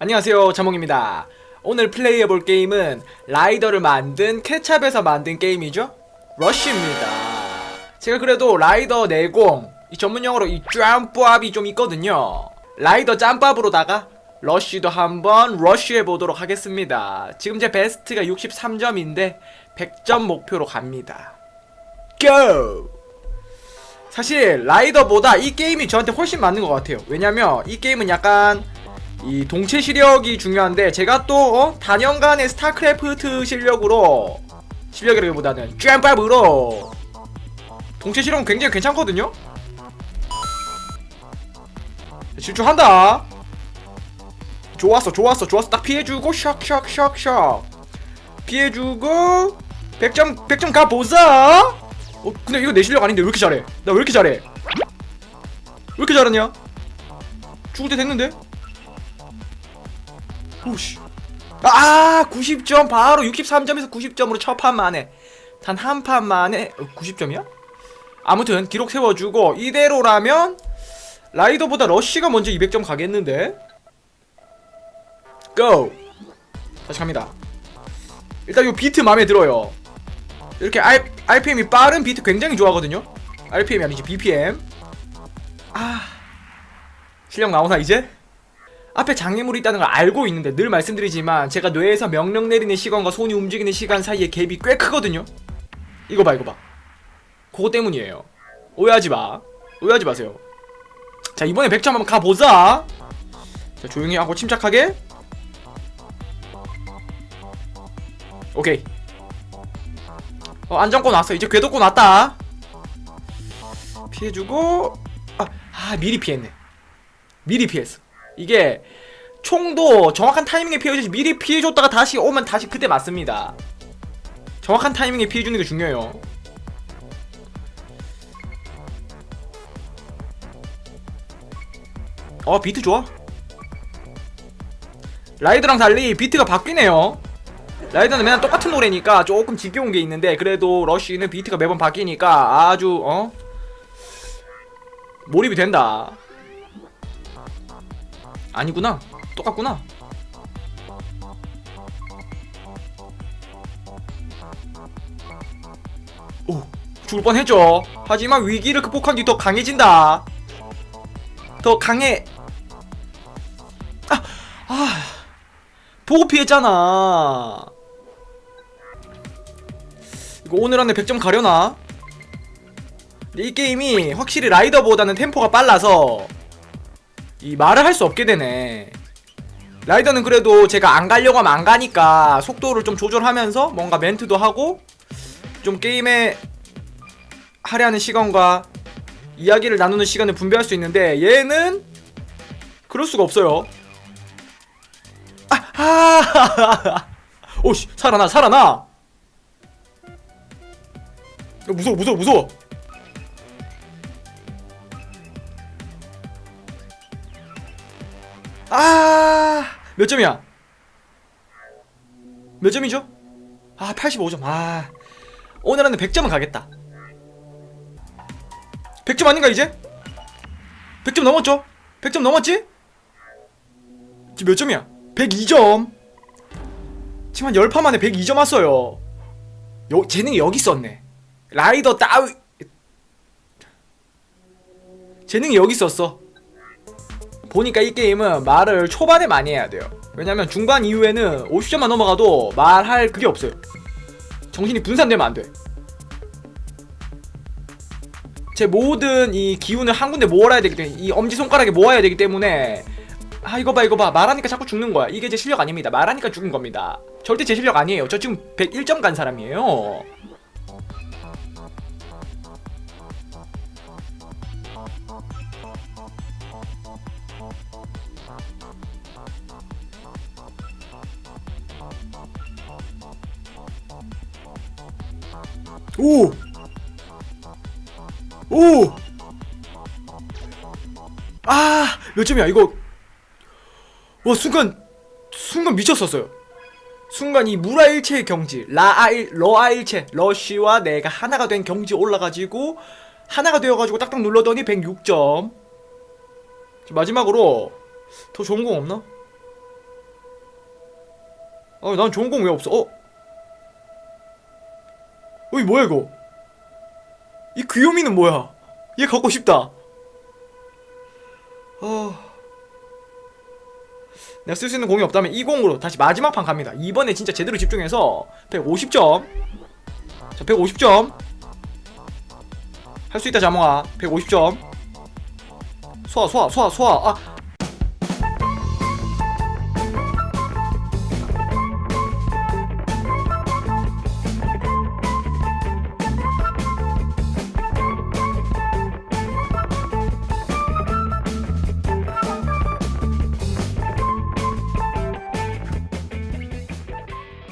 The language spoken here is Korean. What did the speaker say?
안녕하세요 자몽입니다. 오늘 플레이해볼 게임은 라이더를 만든 케찹에서 만든 게임이죠? 러쉬입니다. 제가 그래도 라이더 내공 이 전문용어로 이 짬밥이 좀 있거든요. 라이더 짬밥으로다가 러쉬도 한번 러쉬해보도록 하겠습니다. 지금 제 베스트가 63점인데 100점 목표로 갑니다. 고! 사실 라이더보다 이 게임이 저한테 훨씬 맞는 것 같아요. 왜냐면 이 게임은 약간 이 동체 시력이 중요한데 제가 또 어? 단연간의 스타크래프트 실력으로 실력이라기보다는 짬밥으로 동체 시력은 굉장히 괜찮거든요? 질주한다. 좋았어 좋았어 좋았어. 딱 피해주고 샥샥샥샥. 피해주고 100점 100점 가보자. 어 근데 이거 내 실력 아닌데 왜 이렇게 잘해? 나 왜 이렇게 잘해? 왜 이렇게 잘하냐? 죽을 때 됐는데 오씨. 아 90점. 바로 63점에서 90점으로 첫 판 만에. 단 한 판 만에 어, 90점이야? 아무튼 기록 세워주고 이대로라면 라이더보다 러쉬가 먼저 200점 가겠는데. 고! 다시 갑니다. 일단 요 비트 마음에 들어요. 이렇게 R, RPM이 빠른 비트 굉장히 좋아하거든요. RPM이 아니지 BPM 아 실력 나오나 이제? 앞에 장애물이 있다는 걸 알고 있는데 늘 말씀드리지만 제가 뇌에서 명령 내리는 시간과 손이 움직이는 시간 사이에 갭이 꽤 크거든요. 이거 봐 이거 봐. 그거 때문이에요. 오해하지 마. 오해하지 마세요. 자 이번에 100점 한번 가보자. 자 조용히 하고 침착하게. 오케이. 어 안정권 왔어. 이제 궤도권 왔다. 피해주고 아, 아 미리 피했네. 미리 피했어 이게 총도 정확한 타이밍에 피해주지 미리 피해줬다가 다시 오면 다시 그때 맞습니다. 정확한 타이밍에 피해주는 게 중요해요. 어 비트 좋아? 라이드랑 달리 비트가 바뀌네요. 라이드는 맨날 똑같은 노래니까 조금 지겨운 게 있는데 그래도 러쉬는 비트가 매번 바뀌니까 아주 어? 몰입이 된다 아니구나. 똑같구나. 오 죽을 뻔했죠. 하지만 위기를 극복한 뒤 더 강해진다. 더 강해. 아, 아 보고 피했잖아. 이거 오늘 안에 100점 가려나? 이 게임이 확실히 라이더보다는 템포가 빨라서 이 말을 할 수 없게 되네 라이더는 그래도 제가 안 가려고 하면 안 가니까 속도를 좀 조절하면서 뭔가 멘트도 하고 좀 게임에 하려는 시간과 이야기를 나누는 시간을 분배할 수 있는데 얘는 그럴 수가 없어요 아! 아! 오씨 살아나 살아나 야, 무서워 무서워 무서워 아, 몇 점이야? 몇 점이죠? 아, 85점. 아, 오늘 안에 100점은 가겠다. 100점 아닌가, 이제? 100점 넘었죠? 100점 넘었지? 지금 몇 점이야? 102점. 지금 한 10판 만에 102점 왔어요. 여, 재능이 여기 있었네. 라이더 따위. 재능이 여기 있었어. 보니까 이 게임은 말을 초반에 많이 해야 돼요. 왜냐면 중반 이후에는 50점만 넘어가도 말할 그게 없어요. 정신이 분산되면 안 돼. 제 모든 이 기운을 한 군데 모아야 되기 때문에 이 엄지 손가락에 모아야 되기 때문에 아 이거 봐 이거 봐 말하니까 자꾸 죽는 거야. 이게 제 실력 아닙니다. 말하니까 죽은 겁니다. 절대 제 실력 아니에요. 저 지금 101점 간 사람이에요. 오! 오! 아! 몇 점이야, 이거. 와, 순간, 순간 미쳤었어요. 순간 이 무라일체의 경지, 라아일, 러아일체, 러쉬와 내가 하나가 된 경지 올라가지고, 하나가 되어가지고 딱딱 눌러더니 106점. 마지막으로, 더 좋은 거 없나? 어, 난 좋은 공 왜 없어? 어? 어이 뭐야 이거? 이 귀요미는 뭐야? 얘 갖고 싶다. 어. 내가 쓸 수 있는 공이 없다면 이 공으로 다시 마지막 판 갑니다. 이번에 진짜 제대로 집중해서 150점. 자, 150점. 할 수 있다 자몽아. 150점. 소아 소아 소아 소아. 아